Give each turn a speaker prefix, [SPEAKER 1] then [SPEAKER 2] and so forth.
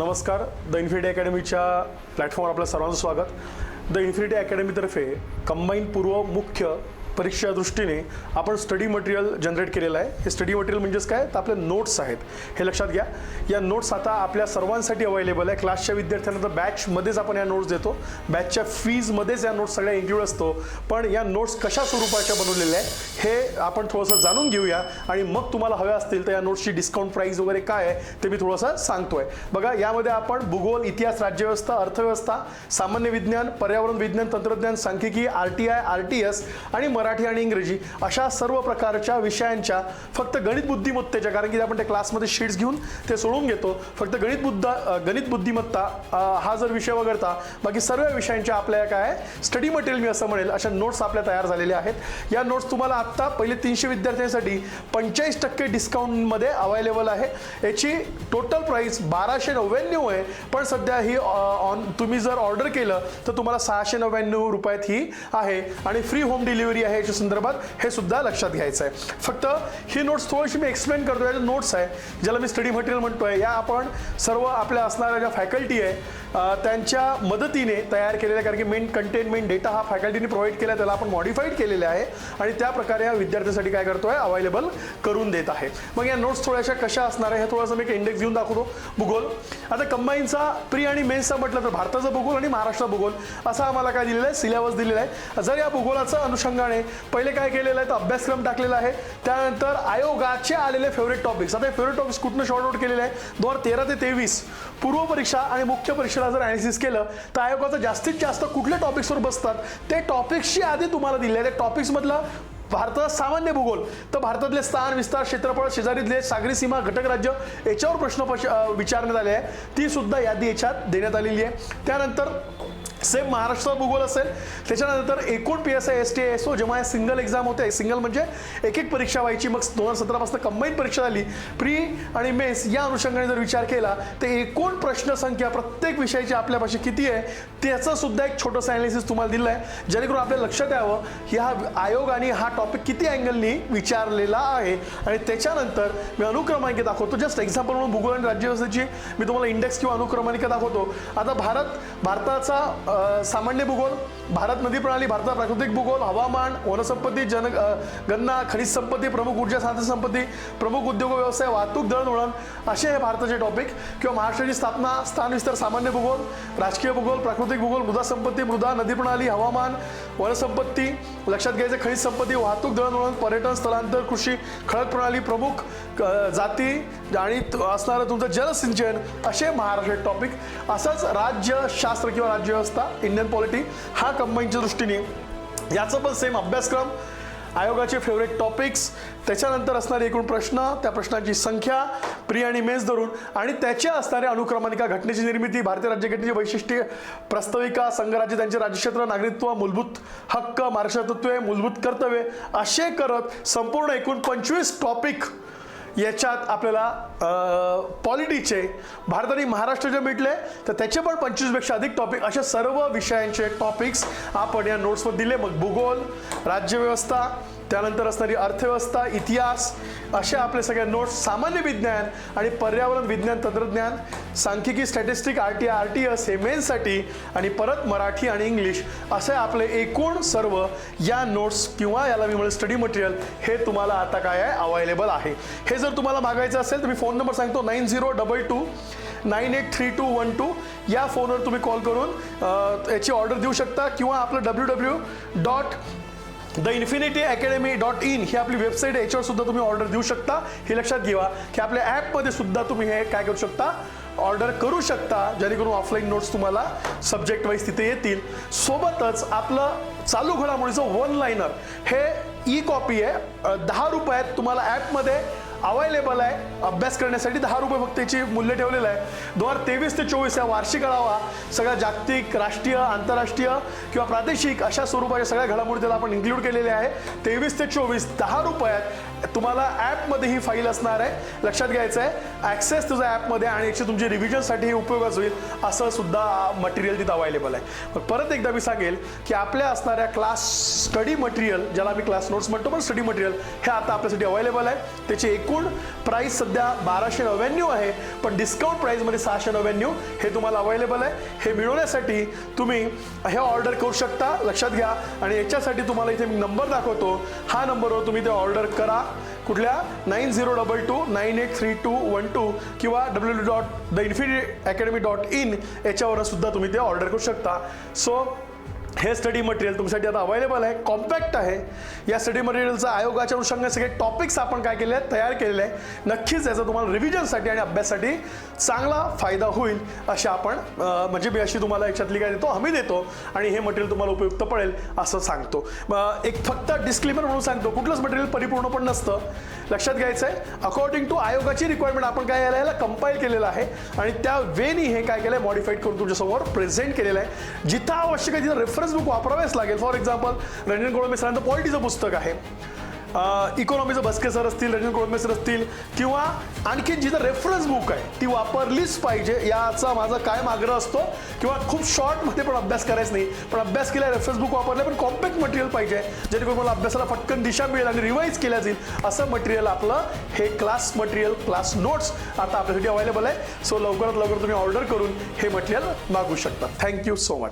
[SPEAKER 1] नमस्कार. The infinity अकॅडमीच्या प्लॅटफॉर्मवर आपलं सर्वांचं स्वागत. द इन्फिनिटी अकॅडमीतर्फे कंबाईन पूर्व मुख्य परीक्षा दृष्टीने आपण स्टडी मटेरियल जनरेट केलेलं आहे. हे स्टडी मटेरियल म्हणजेच काय? तर आपले नोट्स आहेत. हे लक्षात घ्या. या नोट्स आता आपल्या सर्वांसाठी अवेलेबल आहे. क्लासच्या विद्यार्थ्यांना तर बॅचमध्येच आपण या नोट्स देतो. बॅचच्या फीजमध्येच या नोट्स सगळ्या इन्क्ल्यूड असतो. पण या नोट्स कशा स्वरूपाच्या बनवलेल्या आहे हे आपण थोडंसं जाणून घेऊया. आणि मग तुम्हाला हव्या असतील तर या नोट्सची डिस्काउंट प्राईस वगैरे काय आहे ते मी थोडंसं सांगतोय. बघा यामध्ये आपण भूगोल इतिहास राज्यव्यवस्था अर्थव्यवस्था सामान्य विज्ञान पर्यावरण विज्ञान तंत्रज्ञान सांख्यिकी R T I R T S आणि मराठी मराठी आणि इंग्रजी अशा सर्व प्रकारच्या विषयांच्या फक्त गणित बुद्धिमत्तेच्या कारण की आपण त्या क्लासमध्ये शीट्स घेऊन ते सोडून घेतो. फक्त गणित बुद्ध गणित बुद्धिमत्ता हा जर विषय वगळता बाकी सर्व विषयांच्या आपल्या काय स्टडी मटेरियल मी असं म्हणेल अशा नोट्स आपल्या तयार झालेल्या आहेत. या नोट्स तुम्हाला आत्ता पहिले तीनशे विद्यार्थ्यांसाठी पंचेचाळीस टक्के डिस्काउंटमध्ये अवेलेबल आहे. याची टोटल प्राईस बाराशे नव्याण्णव आहे. पण सध्या ही ऑन तुम्ही जर ऑर्डर केलं तर तुम्हाला सहाशे नव्याण्णव रुपयात ही आहे. आणि फ्री होम डिलिव्हरी आहे. याच्या संदर्भात हे सुद्धा लक्षात घ्यायचं आहे. फक्त ही नोट्स थोडीशी मी एक्सप्लेन करतो या नोट्स आहे ज्याला मी स्टडी मटेरियल म्हणतोय. या आपण सर्व आपल्या असणाऱ्या ज्या फॅकल्टी आहे त्यांच्या मदतीने तयार केलेल्या कारण की मेन कंटेनमेंट मेन डेटा हा फॅकल्टीने प्रोव्हाइड केला त्याला आपण मॉडिफाईड केलेले आहे. आणि त्या प्रकारे या विद्यार्थ्यांसाठी काय करतोय अवेलेबल करून देत आहे. मग या नोट्स थोड्याशा कशा असणार आहे हे थोडंसं मी एक इंडेक्स घेऊन दाखवतो. भूगोल. आता कंबाईनचा प्री आणि मेन्सचा म्हटलं तर भारताचा भूगोल आणि महाराष्ट्र भूगोल असा आम्हाला काय दिलेलं आहे सिलेबस दिलेला आहे. जर या भूगोलाचं अनुषंगाने पहिले काय केलेलं आहे तर अभ्यासक्रम टाकलेला आहे. त्यानंतर आयोगाचे आलेले फेवरेट टॉपिक्स आता फेवरेट टॉपिक्स कुठनं शॉर्ट आउट केलेले आहे? दोन हजार तेरा ते तेवीस. पूर्व परीक्षा आणि मुख्य परीक्षेला जर ॲनालिसिस केलं तर आयोगाचं जास्तीत जास्त कुठल्या टॉपिक्सवर बसतात? ते टॉपिक्सची आधी तुम्हाला दिले आहे. त्या टॉपिक्समधलं भारताचा सामान्य भूगोल. तर भारतातले स्थान विस्तार क्षेत्रफळ शेजारीतले सागरी सीमा घटक राज्य याच्यावर प्रश्न विचारण्यात आले आहे. ती सुद्धा यादी याच्यात देण्यात आलेली आहे. त्यानंतर सेम महाराष्ट्र भूगोल असेल. त्याच्यानंतर एकूण P S I S T S O जेव्हा सिंगल एक्झाम होते सिंगल म्हणजे एक एक परीक्षा व्हायची. मग दोन हजार सतरापासून कंबाईन परीक्षा झाली. प्री आणि मेन्स या अनुषंगाने जर विचार केला तर एकूण प्रश्न संख्या प्रत्येक विषयाची आपल्यापाशी किती आहे त्याचं सुद्धा एक छोटंसं अनालिसिस तुम्हाला दिलं आहे जेणेकरून आपल्याला लक्षात यावं की हा आयोग आणि हा टॉपिक किती अँगलनी विचारलेला आहे. आणि त्याच्यानंतर मी अनुक्रमांक दाखवतो. जस्ट एक्झाम्पल म्हणून भूगोल आणि राज्यव्यवस्थेची मी तुम्हाला इंडेक्स किंवा अनुक्रमांक दाखवतो. आता भारत भारताचा सामान्य भूगोल भारत नदी प्रणाली भारताचा प्राकृतिक भूगोल हवामान वनसंपत्ती जन गन्ना खनिज संपत्ती प्रमुख ऊर्जा साधन संपत्ती प्रमुख उद्योग व्यवसाय वाहतूक दळणवळण असे हे भारताचे टॉपिक किंवा महाराष्ट्राची स्थापना स्थान विस्तार सामान्य भूगोल राजकीय भूगोल प्राकृतिक भूगोल मृदा संपत्ती मृदा नदी प्रणाली हवामान वनसंपत्ती लक्षात घ्यायचं खनिज संपत्ती वाहतूक दळणवळण पर्यटन स्थलांतर कृषी खडक प्रणाली प्रमुख जाती आणि असणारं तुमचं जलसिंचन असे महाराष्ट्र टॉपिक असंच राज्यशास्त्र किंवा राज्यव्यवस्था इंडियन पॉलिटी हा कंबाईनच्या दृष्टीने याचं पण सेम अभ्यासक्रम आयोगाचे फेवरेट टॉपिक्स त्याच्यानंतर असणारे एकूण प्रश्न त्या प्रश्नांची संख्या प्रिय आणि मेज धरून आणि त्याच्या असणाऱ्या अनुक्रमानिका घटनेची निर्मिती भारतीय राज्यघटनेची वैशिष्ट्ये प्रस्ताविका संघराज्य त्यांचे राज्यक्षेत्र नागरिकत्व मूलभूत हक्क महाराष्ट्रतत्वे मूलभूत कर्तव्ये असे करत संपूर्ण एकूण पंचवीस टॉपिक याच्यात आपल्याला पॉलिटीचे भारत आणि महाराष्ट्र जे भेटले तर त्याचे पण पंचवीसपेक्षा अधिक टॉपिक अशा सर्व विषयांचे टॉपिक्स आपण या नोट्सवर दिले. मग भूगोल राज्यव्यवस्था त्यानंतर असणारी अर्थव्यवस्था इतिहास असे आपले सगळे नोट्स सामान्य विज्ञान आणि पर्यावरण विज्ञान तंत्रज्ञान सांख्यिकी statistic R T R T S हे मेन्ससाठी आणि परत मराठी आणि इंग्लिश असे आपले एकूण सर्व या नोट्स किंवा याला मी म्हणेल स्टडी मटेरियल हे तुम्हाला आता काय आहे? अवेलेबल आहे. हे जर तुम्हाला मागायचं असेल तर मी फोन नंबर सांगतो nine zero double two nine eight three two one two या फोनवर तुम्ही कॉल करून याची ऑर्डर देऊ शकता किंवा आपलं W W dot the infinity academy dot in ही आपली वेबसाईट आहे. याच्यावर सुद्धा तुम्ही ऑर्डर देऊ शकता. हे लक्षात घ्या की आपल्या ॲपमध्ये सुद्धा तुम्ही हे काय करू शकता? ऑर्डर करू शकता. जेणेकरून ऑफलाईन नोट्स तुम्हाला सब्जेक्ट वाईज तिथे येतील. सोबतच आपलं चालू घडामोडीचं वन लाईनर हे ई कॉपी आहे दहा रुपयात तुम्हाला ॲपमध्ये अवेलेबल आहे. अभ्यास करण्यासाठी दहा रुपये फक्त याची मूल्य ठेवलेलं आहे. दोन हजार तेवीस ते चोवीस या वार्षिक आढावा सगळ्या जागतिक राष्ट्रीय आंतरराष्ट्रीय किंवा प्रादेशिक अशा स्वरूपाच्या सगळ्या घडामोडी त्याला आपण इन्क्लूड केलेले आहे. तेवीस ते चोवीस दहा रुपयात तुम्हाला ॲपमध्ये ही फाईल असणार आहे. लक्षात घ्यायचं आहे. ॲक्सेस तुझ्या ॲपमध्ये आणि एकशे तुमची रिव्हिजनसाठी उपयोगाच होईल असं सुद्धा मटेरियल तिथं अवेलेबल आहे. मग परत एकदा मी सांगेल की आपल्या असणाऱ्या क्लास स्टडी मटेरियल ज्याला आम्ही क्लास नोट्स म्हणतो पण स्टडी मटेरियल हे आता आपल्यासाठी अवेलेबल आहे. त्याची एकूण प्राईस सध्या बाराशे नव्याण्णव आहे पण डिस्काउंट प्राईजमध्ये सहाशे नव्याण्णव हे तुम्हाला अवेलेबल आहे. हे मिळवण्यासाठी तुम्ही हे ऑर्डर करू शकता लक्षात घ्या. आणि याच्यासाठी तुम्हाला इथे मी नंबर दाखवतो. हा नंबरवर तुम्ही ते ऑर्डर करा. कुठल्या? Nine zero double two nine eight three two one two किंवा W W dot the infinity academy dot in याच्यावर सुद्धा तुम्ही ते ऑर्डर करू शकता. सो हे स्टडी मटेरियल तुमच्यासाठी आता अवेलेबल आहे कॉम्पॅक्ट आहे. या स्टडी मटेरियलचा आयोगाच्या अनुषंगाने सगळे टॉपिक्स आपण काय केले आहेत तयार केलेले आहे नक्कीच याचा तुम्हाला रिव्हिजनसाठी आणि अभ्यासासाठी चांगला फायदा होईल अशी आपण म्हणजे मी अशी तुम्हाला याच्यातली काय देतो हमी देतो. आणि हे मटेरियल तुम्हाला उपयुक्त पडेल असं सांगतो. मग एक फक्त डिस्क्लेमर म्हणून सांगतो कुठलंच मटेरियल परिपूर्ण पण नसतं. लक्षात घ्यायचं आहे अकॉर्डिंग टू आयोगाची रिक्वायरमेंट आपण काय याला याला कंपाईल केलेलं आहे. आणि त्या वेनी हे काय केलं आहे मॉडिफाईड करून तुमच्यासमोर प्रेझेंट केलेलं आहे. जिथं आवश्यक आहे तिथं रेफरन्स बुक वापरावेच लागेल. फॉर एक्झाम्पल रंजन कोळंबे सरांचं पॉलिटीचं पुस्तक आहे. इकॉनॉमीचं बसके सर असतील रंजन कोळंबे सर असतील किंवा आणखी जिथं रेफरन्स बुक आहे ती वापरलीच पाहिजे याचा माझा कायम आग्रह असतो किंवा खूप शॉर्टमध्ये पण अभ्यास करायचा नाही पण अभ्यास केला रेफरन्स बुक वापरले पण कॉम्पॅक्ट मटेरियल पाहिजे जेणेकरून मला अभ्यासाला फटकन दिशा मिळेल आणि रिवाईज केल्या जाईल असं मटेरियल आपलं हे क्लास मटेरियल क्लास नोट्स आता आपल्यासाठी अवेलेबल आहे. सो लवकरात लवकर तुम्ही ऑर्डर करून हे मटेरियल मागू शकता. Thank you so much